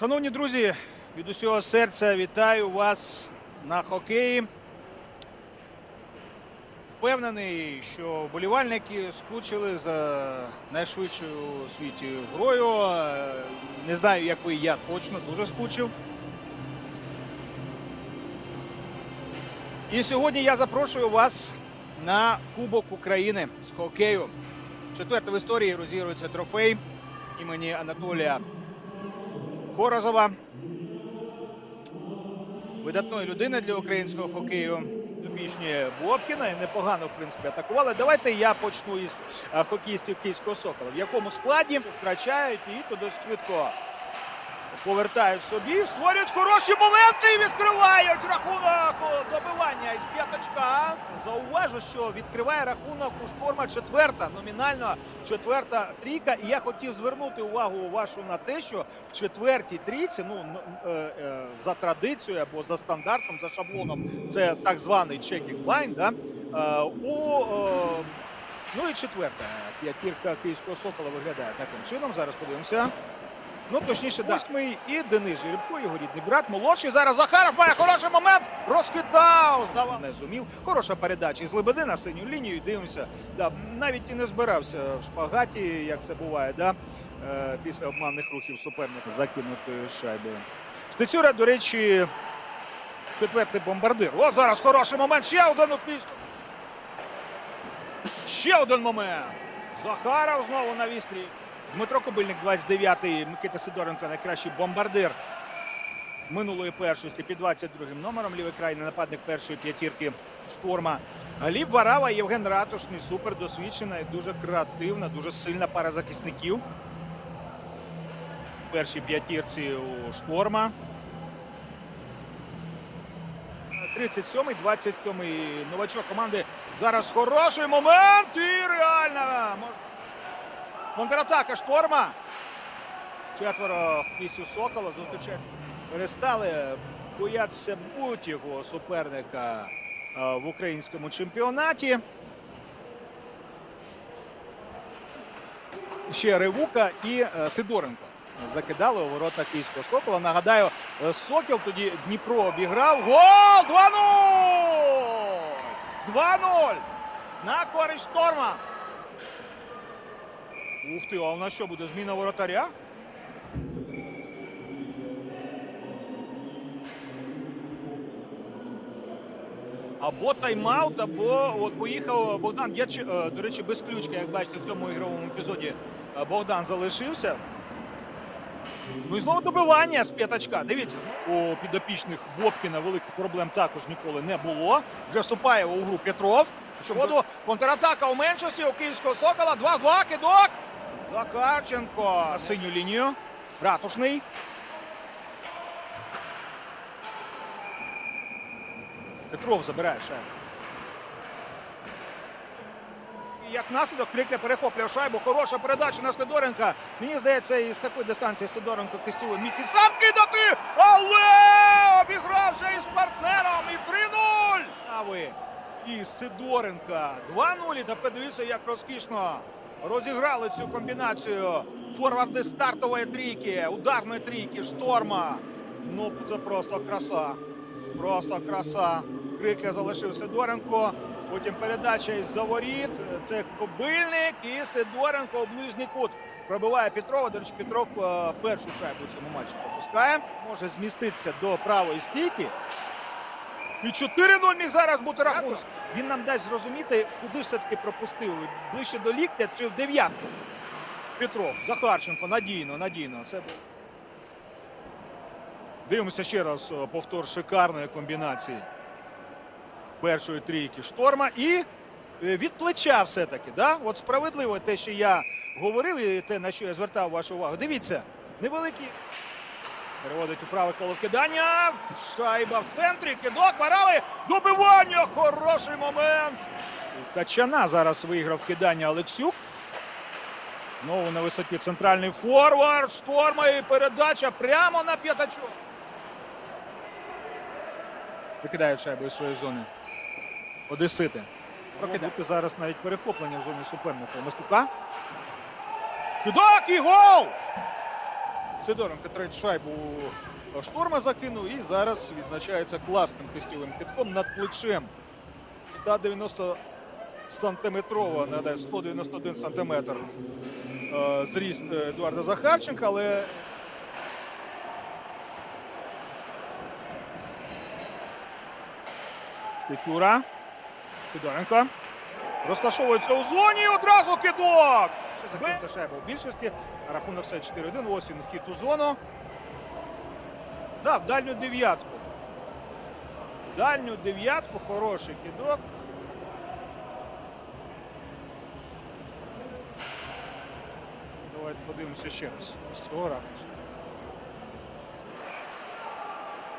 Шановні друзі, від усього серця вітаю вас на хокеї. Впевнений, що вболівальники скучили за найшвидшою у світі грою. Не знаю, як ви, я точно дуже скучив. І сьогодні я запрошую вас на Кубок України з хокею. Четверте в історії розігрується трофей імені Анатолія Хорозова. Видатної людини для українського хокею. Пішні Бобкіна і непогано, в принципі, атакували. Давайте я почну із е, хокеїстів Київського Сокола. В якому складі втрачають і досить швидко повертають собі, створюють хороші моменти і відкривають рахунок добивання із п'яточка. Зауважу, що відкриває рахунок у шторма четверта, номінально четверта трійка. І я хотів звернути увагу вашу на те, що в четвертій трійці, ну е, е, за традицією або за стандартом, за шаблоном, це так званий line, да? е, у Ну і четверта п'ятірка київського сокола виглядає таким чином. Зараз подивимося. Ну, точніше, восьмий і Денис Жеребко, його рідний брат, молодший. Зараз Захаров має хороший момент. Розхитав, здавав. Не зумів. Хороша передача із Лебеди на синю лінію. Дивимося. Да, навіть і не збирався в шпагаті, як це буває, да? е, після обманних рухів суперника закинутою шайбою. Стецюра, до речі, четвертий бомбардир. От зараз хороший момент. Ще один у Київському. Ще один момент. Захаров знову на вістрі. Дмитро Кобильник, 29-й. Микита Сидоренко, найкращий бомбардир минулої першості під 22-м номером. Лівий крайний нападник першої п'ятірки шторма. Гліб Варава, Євген Ратушний, супер досвідчена і дуже креативна, дуже сильна пара захисників. Першій п'ятірці у шторма. 37-й, 27-й новачок команди. Зараз хороший момент і реально. Контратака шторма. Четверо пісю Сокола зустрічають. Перестали боятися будь-якого суперника е, в українському чемпіонаті. Ще Ревука і е, Сидоренко закидали у ворота київського Сокола. Нагадаю, е, Сокіл тоді Дніпро обіграв. Гол! 2-0! 2-0! На користь шторма. Ух ти, а у нас що буде зміна воротаря? Або тайм-аут, або от поїхав Богдан. Я е, до речі, без ключки, як бачите, в цьому ігровому епізоді е, Богдан залишився. Ну і знову добивання з п'ятачка. Дивіться, у підопічних Бобкіна великих проблем також ніколи не було. Вже вступає у гру Петров. Воду контратака у меншості у київського сокола. 2-2, кидок. Захарченко. На Синю лінію. Ратушний. Петров забирає. І Як наслідок Крикля перехоплює шайбу. Хороша передача на Сидоренка. Мені здається, із такої дистанції Сидоренко Кистєвий міг і сам кидати. Але обігрався із партнером. І 3-0. А ви. І Сидоренка. 2-0. І тепер дивіться, як розкішно розіграли цю комбінацію. Форварди стартової трійки, ударної трійки, шторма. Ну, це просто краса. Просто краса. Крикля залишив Сидоренко. Потім передача із заворіт. Це Кобильник і Сидоренко ближній кут. Пробиває Петрова. До речі, Петров е, першу шайбу цьому матчі пропускає. Може зміститися до правої стійки. І 4-0 міг зараз бути рахунок. Він нам дасть зрозуміти, куди все-таки пропустив. Ближче до ліктя чи в дев'ятку. Петров, Захарченко, надійно, надійно. Це. Дивимося ще раз е, повтор шикарної комбінації першої трійки шторма. І е, від плеча все-таки. Да? От справедливо те, що я говорив, і те, на що я звертав вашу увагу. Дивіться, невеликий. Переводить у праве коло кидання. Шайба в центрі. Кидок, Варави. Добивання. Хороший момент. Качана зараз виграв кидання Олексюк. Знову на висоті центральний форвард. Шторма і передача прямо на п'ятачок. Викидають шайбу із своєї зони. Одесити. Прокидати зараз навіть перехоплення в зоні суперника. Мастука. Кидок і гол! Сидоренко третю шайбу штурма закинув і зараз відзначається класним кистєвим китком над плечем. 190 сантиметрова, нагадаю, 191 сантиметр е, зріст Едуарда Захарченка, але Штифюра. Федоренко. Розташовується у зоні одразу кидок. Закинута шайба у більшості. Рахунок все 4-1. Ось він хід у зону. Да, в дальню дев'ятку. В дальню дев'ятку. Хороший кидок. Давайте подивимося ще раз. З цього ракурсу.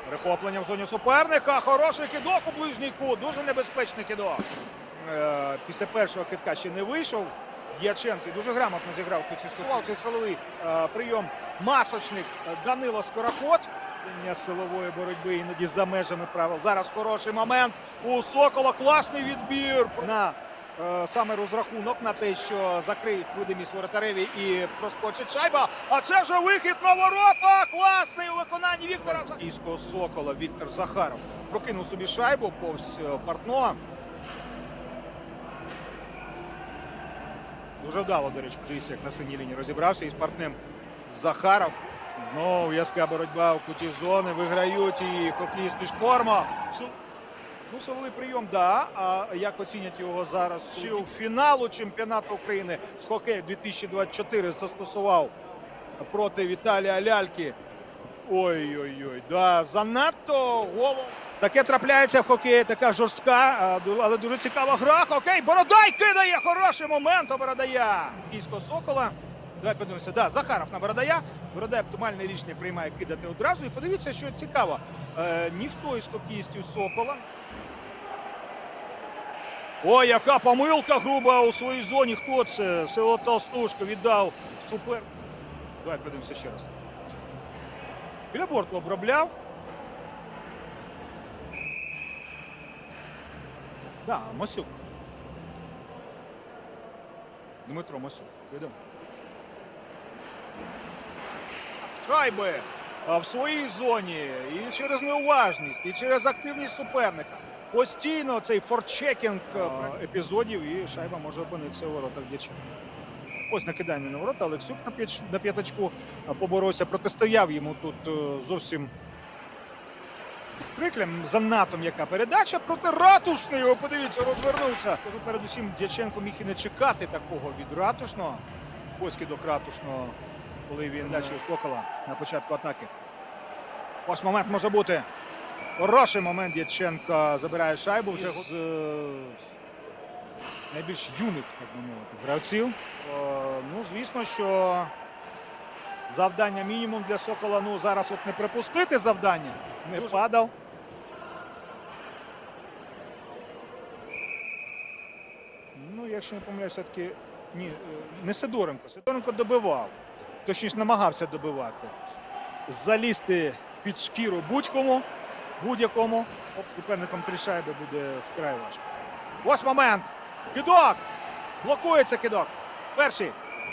Перехоплення в зоні суперника. Хороший кидок у ближній кут. Дуже небезпечний кидок. Е, Після першого кидка ще не вийшов. Дяченко дуже грамотно зіграв Кучерський. Цей силовий е, прийом масочник е, Данило Скороход. Силової боротьби іноді за межами правил. Зараз хороший момент у Сокола. Класний відбір на е, саме розрахунок на те, що закриють видимість воротареві і проскочить шайба. А це вже вихід на ворота. Класний у виконанні Віктора Київського Сокола Віктор Захаров прокинув собі шайбу повз е, Дуже вдало, до речі, подивіться, як на синій лінії розібрався із партнем Захаров. Знову в'язка боротьба у куті зони. Виграють хокеїсти шторма. Су- Ну, силовий прийом, да. А як оцінять його зараз? Ще у фіналу чемпіонату України з хокею 2024 застосував проти Віталія Ляльки. Ой-ой-ой, да, занадто голов. Таке трапляється в хокеї, така жорстка, але дуже цікава гра. Хокей, Бородай кидає хороший момент Бородая. Київського Сокола. Давай подивимося. Да, Захаров на Бородая. Бородай оптимальне рішення приймає кидати одразу. І подивіться, що цікаво. Е, ніхто із хокеїстів Сокола. Ой, яка помилка груба у своїй зоні. Хто це? Село Толстушко віддав супер. Давай подивимося ще раз. Біля борту обробляв. Да, Масюк. Дмитро Масюк. Відомо. Шайби а, в своїй зоні і через неуважність, і через активність суперника. Постійно цей форчекінг епізодів, і шайба може опинитися у воротах дяченка. Ось накидання на ворота. Олексюк на, п'ятачку поборовся, протистояв йому тут е, зовсім Приклям занадто м'яка передача проти ратушної. Подивіться, розвернувся. Кажу, передусім Дяченко міг і не чекати такого від ратушного. Ось кидок ратушного, коли він дачі у Сокола на початку атаки. Ось момент може бути. Хороший момент Дяченко забирає шайбу вже з е, найбільш юних, так би мовити, гравців. Е, ну, звісно, що завдання мінімум для Сокола. Ну, зараз от не припустити завдання. Не падав. Ну, якщо не помиляюсь, все-таки ні, е, не Сидоренко. Сидоренко добивав. Точніше, намагався добивати. Залізти під шкіру будь-кому, будь-якому. Оп, Суперником три шайби буде вкрай важко. Ось момент. Кидок! Блокується кидок. Перший.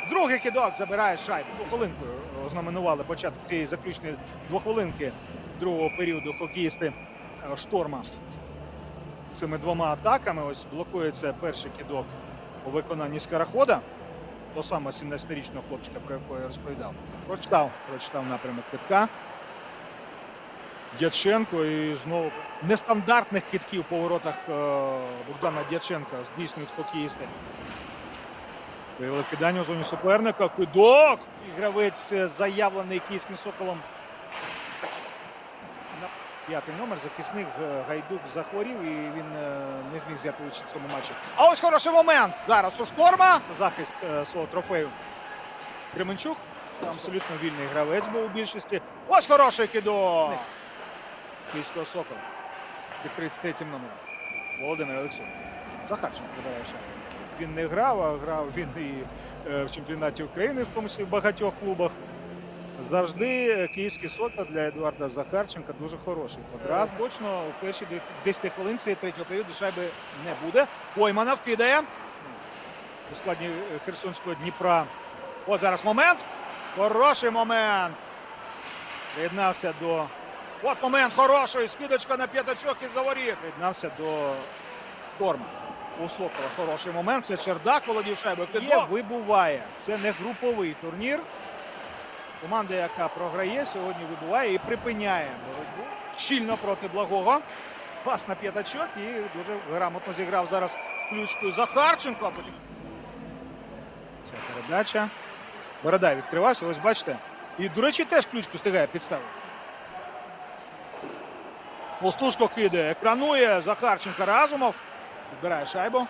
Другий кидок забирає шайбу. Хвилинкою ознаменували початок цієї заключної двохвилинки другого періоду хокеїсти е, шторма цими двома атаками. Ось блокується перший кидок у виконанні скорохода. То саме 17-річного хлопчика, про якого я розповідав. Прочитав, прочитав напрямок китка. Дяченко і знову нестандартних китків по воротах е, Богдана Дяченка здійснюють хокеїсти. Виявили кидання у зоні суперника. Кидок! І Гравець е, заявлений київським соколом. П'ятий номер захисник е, Гайдук захворів і він е, не зміг взяти участь в цьому матчі. А ось хороший момент. Зараз у шторма. Захист е, свого трофею. Кременчук. Абсолютно вільний гравець був у більшості. Ось хороший кидок. Київського сокола. Під 33-м номером. Володимир Олексій. Захарченко забирає шайбу. Він не грав, а грав він і в чемпіонаті України, в тому числі в багатьох клубах. Завжди київський сокол для Едуарда Захарченка дуже хороший. Одразу точно у першій 10 хвилинці третього періоду шайби не буде. Поймана вкидає у складі е, Херсонського Дніпра. Ось зараз момент. Хороший момент. Приєднався до. От момент хороший. Скидочка на п'ятачок із заворіт. Приєднався до шторма. У Сокола хороший момент. Це Чердак володів шайбою. Є, вибуває. Це не груповий турнір. Команда, яка програє, сьогодні вибуває і припиняє боротьбу. Щільно проти благого. Пас на п'ятачок і дуже грамотно зіграв зараз ключкою Захарченко. А потім ця передача. Борода відкривався, ось бачите. І, до речі, теж ключку встигає підставити. Постушко кидає, екранує Захарченко Разумов. Відбирає шайбу.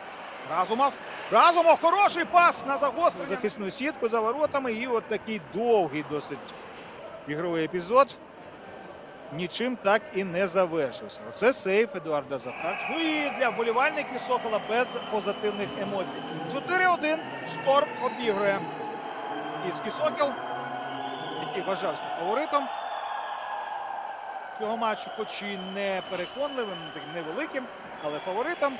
Разумов. Разумов, хороший пас на загострення. Захисну сітку за воротами. І от такий довгий досить ігровий епізод. Нічим так і не завершився. Оце сейф Едуарда Захарченка. Ну і для вболівальників Сокола без позитивних емоцій. 4-1. Шторм обігрує. Київський Сокіл, який вважався фаворитом цього матчу, хоч і не переконливим, невеликим, але фаворитом.